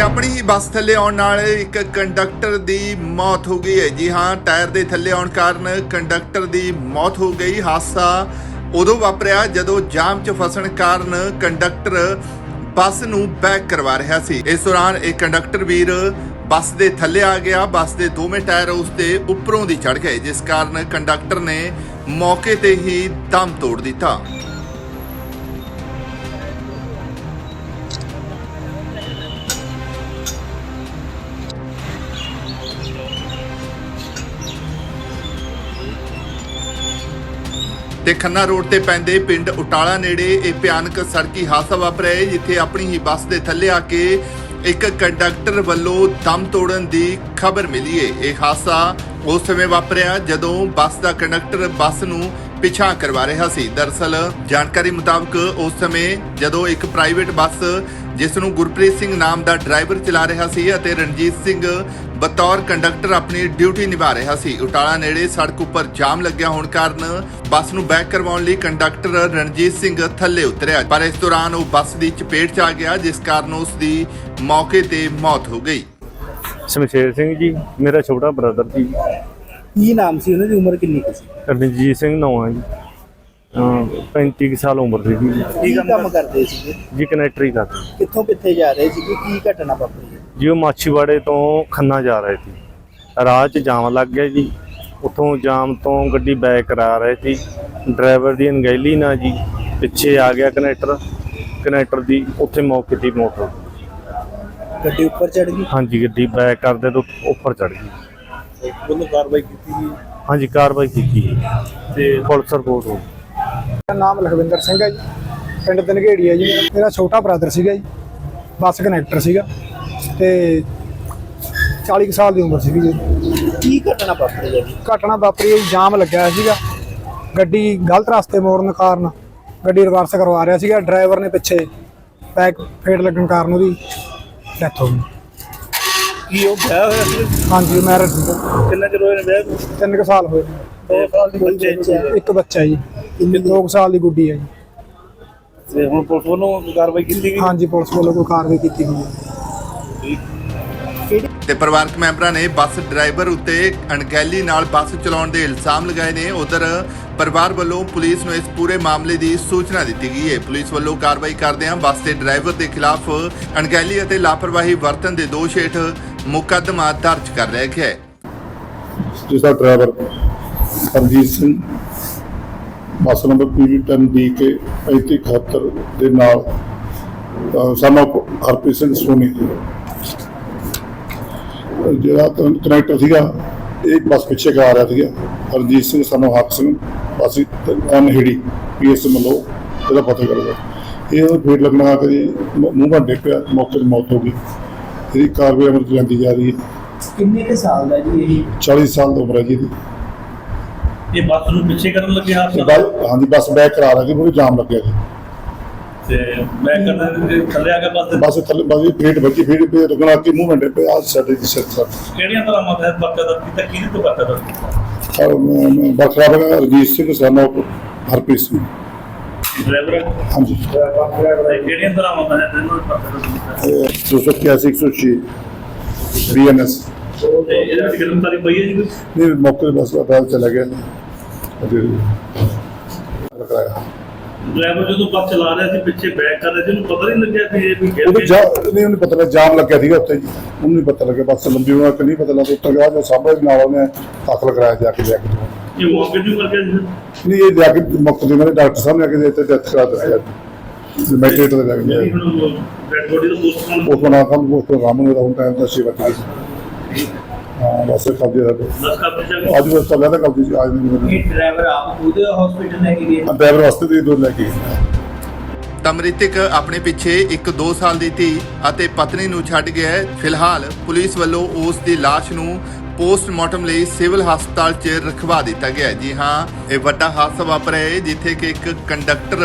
ਤੇ ਆਪਣੀ ਹੀ ਬੱਸ ਥੱਲੇ ਆਉਣ ਨਾਲ ਇੱਕ ਕੰਡਕਟਰ ਦੀ ਮੌਤ ਹੋ ਗਈ ਹੈ। ਜੀ ਹਾਂ, ਟਾਇਰ ਦੇ ਥੱਲੇ ਆਉਣ ਕਾਰਨ ਕੰਡਕਟਰ ਦੀ ਮੌਤ ਹੋ ਗਈ। ਹਾਦਸਾ ਉਦੋਂ ਵਾਪਰਿਆ ਜਦੋਂ ਜਾਮ 'ਚ ਫਸਣ ਕਾਰਨ ਕੰਡਕਟਰ ਬੱਸ ਨੂੰ ਬੈਕ ਕਰਵਾ ਰਿਹਾ ਸੀ। ਇਸ ਦੌਰਾਨ ਇੱਕ ਕੰਡਕਟਰ ਵੀਰ ਬੱਸ ਦੇ ਥੱਲੇ ਆ ਗਿਆ। ਬੱਸ ਦੇ ਦੋਵੇਂ ਟਾਇਰ ਉਸ ਦੇ ਉੱਪਰੋਂ ਦੀ ਚੜ ਗਏ, ਜਿਸ ਕਾਰਨ ਕੰਡਕਟਰ ਨੇ ਮੌਕੇ ਤੇ ਹੀ ਦਮ ਤੋੜ ਦਿੱਤਾ। ਤੇ ਖੰਨਾ ਰੋਡ ਤੇ ਪੈਂਦੇ ਪਿੰਡ ਉਟਾਲਾ ਨੇੜੇ ਇਹ ਭਿਆਨਕ ਸੜਕੀ ਹਾਦਸਾ ਵਾਪਰਿਆ ਹੈ, ਜਿੱਥੇ ਆਪਣੀ ਹੀ ਬੱਸ ਦੇ ਥੱਲੇ ਆ ਕੇ ਇੱਕ ਕੰਡਕਟਰ ਵੱਲੋਂ ਦਮ ਤੋੜਨ ਦੀ ਖਬਰ ਮਿਲੀ ਹੈ। ਇਹ ਹਾਦਸਾ ਉਸ ਸਮੇਂ ਵਾਪਰਿਆ ਜਦੋਂ ਬੱਸ ਦਾ ਕੰਡਕਟਰ ਬੱਸ ਨੂੰ ਪਿਛਾ ਕਰਵਾ ਰਿਹਾ ਸੀ। ਦਰਸਲ ਜਾਣਕਾਰੀ ਮੁਤਾਬਕ ਉਸ ਸਮੇਂ ਜਦੋਂ ਇੱਕ ਪ੍ਰਾਈਵੇਟ ਬੱਸ ਜਿਸ ਨੂੰ ਗੁਰਪ੍ਰੀਤ ਸਿੰਘ ਨਾਮ ਦਾ ਡਰਾਈਵਰ ਚਲਾ ਰਿਹਾ ਸੀ ਅਤੇ ਰਣਜੀਤ ਸਿੰਘ ਬਤੌਰ ਕੰਡਕਟਰ ਆਪਣੀ ਡਿਊਟੀ ਨਿਭਾ ਰਿਹਾ ਸੀ। ਉਟਾਲਾ ਨੇੜੇ ਸੜਕ ਉੱਪਰ ਜਾਮ ਲੱਗਿਆ ਹੋਣ ਕਾਰਨ ਬੱਸ ਨੂੰ ਬੈਕ ਕਰਵਾਉਣ ਲਈ ਕੰਡਕਟਰ ਰਣਜੀਤ ਸਿੰਘ ਥੱਲੇ ਉਤਰਿਆ। ਪਰ ਇਸ ਦੌਰਾਨ ਉਹ ਬੱਸ ਦੀ ਚਪੇਟ 'ਚ ਆ ਗਿਆ ਜਿਸ ਕਾਰਨ ਉਸ ਦੀ ਮੌਕੇ ਤੇ ਮੌਤ ਹੋ ਗਈ। ਸ਼ਮਸ਼ੇਰ ਸਿੰਘ ਜੀ ਮੇਰਾ ਛੋਟਾ ਬ੍ਰਦਰ ਜੀ। ਕੀ ਨਾਮ ਸੀ? ਉਹਨਾਂ ਦੀ ਉਮਰ ਕਿੰਨੀ ਕੁ ਸੀ? ਰਣਜੀਤ ਸਿੰਘ ਨਾਂ ਹੈ ਜੀ। 35 ਕੁ ਸਾਲ ਉਮਰ ਦੀ ਜੀ ਕੀ ਕੰਮ ਕਰਦੇ ਸੀਗੇ? ਜੀ ਕਨੈਕਟਰੀ ਕਰਦੇ ਕਿੱਥੋਂ ਕਿੱਥੇ ਜਾ ਰਹੇ ਸੀਗੇ? ਕੀ ਘਟਨਾ ਵਾਪਰੀ? ਜੀ ਉਹ ਮਾਛੀਵਾੜੇ ਤੋਂ ਖੰਨਾ ਜਾ ਰਹੇ ਸੀ। ਰਾਹ 'ਚ ਜਾਮ ਲੱਗ ਗਿਆ ਜੀ। ਉੱਥੋਂ ਜਾਮ ਤੋਂ ਗੱਡੀ ਬੈਕ ਕਰਾ ਰਹੇ ਸੀ। ਡਰਾਈਵਰ ਦੀ ਅਣਗਹਿਲੀ ਨਾਲ ਜੀ ਪਿੱਛੇ ਆ ਗਿਆ ਕਨੈਕਟਰ। ਕਨੈਕਟਰ ਦੀ ਉੱਥੇ ਮੌਕੇ ਹੋ ਗਈ। ਗੱਡੀ ਉੱਪਰ ਚੜ ਗਈ? ਹਾਂਜੀ ਗੱਡੀ ਬੈਕ ਕਰਦੇ ਤੋਂ ਉੱਪਰ ਚੜ ਗਈ। ਉਹਨੂੰ ਕਾਰਵਾਈ ਕੀਤੀ ਹਾਂਜੀ ਕਾਰਵਾਈ ਕੀਤੀ ਜੀ ਤੇ ਪੁਲਿਸ ਰਿਪੋਰਟ ਹੋ ਗਈ ਮੇਰਾ ਨਾਮ ਲਖਵਿੰਦਰ ਸਿੰਘ ਹੈ ਜੀ। ਪਿੰਡ ਦਨਗੇੜੀ ਹੈ ਜੀ ਮੇਰਾ। ਮੇਰਾ ਛੋਟਾ ਬ੍ਰਦਰ ਸੀਗਾ ਜੀ। ਬੱਸ ਕਨੈਕਟਰ ਸੀਗਾ। ਤੇ 40 ਕੁ ਸਾਲ ਦੀ ਉਮਰ ਸੀਗੀ ਜੀ। ਕੀ ਘਟਨਾ ਵਾਪਰੀ ਹੈ ਜੀ? ਘਟਨਾ ਵਾਪਰੀ ਹੈ ਜੀ, ਜਾਮ ਲੱਗਿਆ ਹੋਇਆ ਸੀਗਾ। ਗੱਡੀ ਗਲਤ ਰਸਤੇ ਮੋੜਨ ਕਾਰਨ ਗੱਡੀ ਰਿਵਰਸ ਕਰਵਾ ਰਿਹਾ ਸੀਗਾ। ਡਰਾਈਵਰ ਨੇ ਪਿੱਛੇ ਬੈਕ ਫੇਟ ਲੱਗਣ ਕਾਰਨ ਉਹਦੀ ਡੈਥ ਹੋ ਗਈ। ਕੀ ਉਹ ਵਿਆਹ ਹੋਇਆ ਸੀ? ਹਾਂਜੀ ਮੈਰਿਜ ਕਿੰਨਾ ਚਿਰ ਹੋਇਆ ਵਿਆਹ ਨੂੰ? ਤਿੰਨ ਕੁ ਸਾਲ ਹੋਏ। ਦੋ ਸਾਲ ਦੀ ਬੱਚੇ? ਇੱਕ ਬੱਚਾ ਜੀ। ਦੋ ਕੁ ਸਾਲ ਦੀ ਗੁੱਡੀ ਹੈ ਜੀ। ਤੇ ਹੁਣ ਪੁਲਿਸ ਵੱਲੋਂ ਕਾਰਵਾਈ ਕੀਤੀ ਗਈ? ਹਾਂਜੀ ਪੁਲਿਸ ਵੱਲੋਂ ਕੋਈ ਕਾਰਵਾਈ ਕੀਤੀ ਗਈ ਹੈ। ਤੇ ਪਰਿਵਾਰਕ ਮੈਂਬਰਾਂ ਨੇ ਬੱਸ ਡਰਾਈਵਰ ਉੱਤੇ ਅਣਗਹਿਲੀ ਨਾਲ ਬੱਸ ਚਲਾਉਣ ਦੇ ਇਲਜ਼ਾਮ ਲਗਾਏ ਨੇ। ਉਧਰ ਪਰਿਵਾਰ ਵੱਲੋਂ ਪੁਲਿਸ ਨੂੰ ਇਸ ਪੂਰੇ ਮਾਮਲੇ ਦੀ ਸੂਚਨਾ ਦਿੱਤੀ ਗਈ ਹੈ। ਪੁਲਿਸ ਵੱਲੋਂ ਕਾਰਵਾਈ ਕਰਦਿਆਂ ਬੱਸ ਦੇ ਡਰਾਈਵਰ ਦੇ ਖਿਲਾਫ ਅਣਗਹਿਲੀ ਅਤੇ ਲਾਪਰਵਾਹੀ ਵਰਤਨ ਦੇ ਦੋਸ਼ ਹੇਠ ਮੁਕੱਦਮਾ ਦਰਜ ਕਰ ਲਿਆ ਗਿਆ ਹੈ। ਜਿਸ ਦਾ driver Harjit Singh bus number PV10 DK 3571 ਦੇ ਨਾਲ ਸਾਨੂੰ ਹਰਪ੍ਰੀਤ ਸੋਨੀ ਜੀ। ਜਿਹੜਾ ਕਨੈਕਟਰ ਸੀਗਾ ਇਹ ਬੱਸ ਪਿੱਛੇ ਕਰਾ ਰਿਹਾ ਸੀਗਾ। ਹਰਜੀਤ ਸਿੰਘ ਸਾਨੂੰ ਹੱਕ ਸਿੰਘ ਬੱਸ ਅਨਹਿੜੀ ਪੀਐਸ ਮਲੋ ਇਹਦਾ ਪਤਾ ਕਰਦਾ ਇਹ ਉਹਨੂੰ ਫੇਰ ਲੱਗਣਾ ਕਰੀ ਮੂੰਹ ਭੰਡੇ ਪਿਆ ਮੌਕੇ ਤੇ ਮੌਤ ਹੋ ਗਈ। ਇਹਦੀ ਕਾਰਵਾਈ ਅਮਰ ਜਾਂਦੀ ਜਾ ਰਹੀ ਹੈ। ਕਿੰਨੇ ਕੇ ਸਾਲ ਦਾ ਜੀ ਇਹ? 40 ਸਾਲ ਦੀ ਉਮਰ ਹੈ ਜੀ ਇਹਦੀ। ਇਹ ਬੱਸ ਨੂੰ ਪਿੱਛੇ ਕਰਨ ਲੱਗੇ ਹਾਦਸਾ ਬੱਸ- ਹਾਂਜੀ ਬੱਸ ਬੈਕ ਕਰਾ ਲਾਂਗੇ ਪੂਰੀ ਜਾਮ ਲੱਗਿਆ ਜੀ। ਤੇ ਮੈਂ ਕਰਦਾ ਥੱਲੇ ਆ ਕੇ ਬੱਸ ਦੇ ਬੱਸ ਥੱਲੇ ਬੱਸ ਦੀ ਪਲੇਟ ਵੱਜੀ ਫਿਰ ਤੇ ਰੁਕਣਾ ਕਿ ਮੂਵਮੈਂਟ ਪੇ ਆ ਸਾਡੇ ਦੀ ਸਿਰ ਸਰ ਕਿਹੜੀਆਂ ਤਰ੍ਹਾਂ ਮਤ ਬੱਚਾ ਦਾ ਕੀਤਾ? ਕਿਹਦੇ ਤੋਂ ਬੱਚਾ ਦਾ ਔਰ ਬਖਰਾ ਬਗਾ ਰਜੀਤ ਸਿੰਘ ਸਾਨੂੰ ਹਰਪ੍ਰੀਤ ਸਿੰਘ। ਡਰਾਈਵਰ? ਹਾਂਜੀ। ਤੇ ਕਿਹੜੀਆਂ ਤਰ੍ਹਾਂ ਮਤ ਹੈ ਤੈਨੂੰ ਬੱਚਾ ਦਾ ਇਹ 281 106 ਬੀਐਨਐਸ ਤੇ ਇਹਦੇ ਵਿੱਚ ਗ੍ਰਿਫਤਾਰੀ ਪਈ ਹੈ ਜੀ ਕੋਈ? ਇਹ ਮੌਕੇ ਤੇ ਬੱਸ ਦਾ ਚਲਾ ਗਿਆ ਅਜੇ ਰੁਕਾਇਆ ਡਰਾਈਵਰ ਜਦੋਂ ਬੱਸ ਚਲਾ ਰਿਹਾ ਸੀ ਪਿੱਛੇ ਬੈਕ ਕਰ ਰਿਹਾ ਸੀ ਉਹਨੂੰ ਪਤਾ ਨਹੀਂ ਲੱਗਿਆ ਕਿ ਇਹ ਵੀ ਉਹਨੂੰ ਗਿਰ ਜਾ ਗਿਆ ਨਹੀਂ ਉਹਨੂੰ ਪਤਾ ਲੱਗਾ ਜਾਮ ਲੱਗਿਆ ਸੀਗਾ ਉੱਥੇ ਜੀ ਉਹਨੂੰ ਨਹੀਂ ਪਤਾ ਲੱਗਿਆ ਬੱਸ ਲੰਬੀ ਹੋਣਾ ਕਿ ਨਹੀਂ ਪਤਾ ਲੱਗਾ ਉੱਤਰ ਗਿਆ ਜੋ ਸਾਹਮਣੇ ਦੇ ਨਾਲ ਉਹਨੇ ਦਾਖਲ ਕਰਾਇਆ ਜਾ ਕੇ ਜਾ ਕੇ ਇਹ ਮੌਕੇ ਤੇ ਮਰ ਗਿਆ ਜੀ ਨਹੀਂ ਇਹ ਜਾ ਕੇ ਮੁਕਤ ਦੇ ਮੇਰੇ ਡਾਕਟਰ ਸਾਹਿਬ ਨੇ ਆ ਕੇ ਇੱਥੇ ਡੈਥ ਕਰਾ ਦਿੱਤੀ ਮੈਟਰੇਟ ਦੇ ਲੱਗ ਜਿਹੜੀ ਗਿਆ ਹੁਣ ਡੈਡ ਬੋਡੀ ਦਾ ਪੋਸਟਮਾਰਟਮ ਉਸ ਬਣਾ ਕੰਮ ਉਸ ਪ੍ਰੋਗਰਾਮ ਨੂੰ ਰਹੂੰ ਟਾਈਮ ਦਾ ਸੇਵਾ ਕੀਤੀ ਹਾਂ ਬਸ ਇਹ ਕਬਜ਼ੇ ਦਾ ਦਸ ਕਾ ਪਰਚਾ ਅੱਜ ਬਸ ਚੱਲਿਆ ਤਾਂ ਕਬਜ਼ੇ ਚ ਅੱਜ ਨਹੀਂ ਮੈਨੂੰ ਇਹ ਡਰਾਈਵਰ ਆਪ ਉਹਦੇ ਹਸਪੀਟਲ ਲੈ ਕੇ ਗਏ? ਡਰਾਈਵਰ ਵਾਸਤੇ ਦੀ ਦੋ ਲੈ ਕੇ। ਤਾਂ ਮ੍ਰਿਤਕ ਆਪਣੇ ਪਿੱਛੇ ਇੱਕ 2 ਸਾਲ ਦੀ ਧੀ ਅਤੇ ਪਤਨੀ ਨੂੰ ਛੱਡ ਗਿਆ ਹੈ। ਫਿਲਹਾਲ ਪੁਲਿਸ ਵੱਲੋਂ ਉਸ ਦੀ ਲਾਸ਼ ਨੂੰ ਪੋਸਟਮਾਰਟਮ ਲਈ ਸਿਵਲ ਹਸਪਤਾਲ 'ਚ ਰਖਵਾ ਦਿੱਤਾ ਗਿਆ ਹੈ। ਜੀ ਹਾਂ ਇਹ ਵੱਡਾ ਹਾਦਸਾ ਵਾਪਰਿਆ ਹੈ ਜਿੱਥੇ ਕਿ ਇੱਕ ਕੰਡਕਟਰ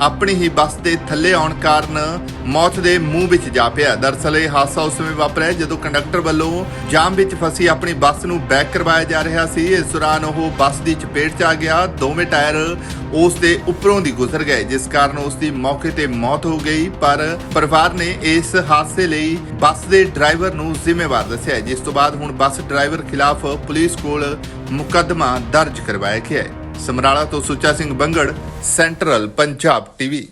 ਆਪਣੀ ਹੀ ਬੱਸ ਦੇ ਥੱਲੇ ਆਉਣ ਕਾਰਨ ਮੌਤ ਦੇ ਮੂੰਹ ਵਿੱਚ ਜਾ ਪਿਆ। ਦਰਅਸਲ ਇਹ ਹਾਦਸਾ ਉਸ ਸਮੇਂ ਵਾਪਰਿਆ ਜਦੋਂ ਕੰਡਕਟਰ ਵੱਲੋਂ ਜਾਮ ਵਿੱਚ ਫਸੀ ਆਪਣੀ ਬੱਸ ਨੂੰ ਬੈਕ ਕਰਵਾਇਆ ਜਾ ਰਿਹਾ ਸੀ। ਇਸ ਦੌਰਾਨ ਉਹ ਬੱਸ ਦੀ ਚਪੇਟ 'ਚ ਆ ਗਿਆ। ਦੋਵੇਂ ਟਾਇਰ ਉਸ ਦੇ ਉੱਪਰੋਂ ਦੀ ਗੁਜ਼ਰ ਗਏ, ਜਿਸ ਕਾਰਨ ਉਸ ਦੀ ਮੌਕੇ ਤੇ ਮੌਤ ਹੋ ਗਈ। ਪਰ ਪਰਿਵਾਰ ਨੇ ਇਸ ਹਾਦਸੇ ਲਈ ਬੱਸ ਦੇ ਡਰਾਈਵਰ ਨੂੰ ਜ਼ਿੰਮੇਵਾਰ ਦੱਸਿਆ। ਜਿਸ ਤੋਂ ਬਾਅਦ ਹੁਣ ਬੱਸ ਡਰਾਈਵਰ ਖਿਲਾਫ ਪੁਲਿਸ ਕੋਲ ਮੁਕੱਦਮਾ ਦਰਜ ਕਰਵਾਇਆ ਗਿਆ ਹੈ। ਸਮਰਾਲਾ ਤੋਂ ਸੁੱਚਾ ਸਿੰਘ ਬੰਗੜ ਸੈਂਟਰਲ ਪੰਜਾਬ ਟੀਵੀ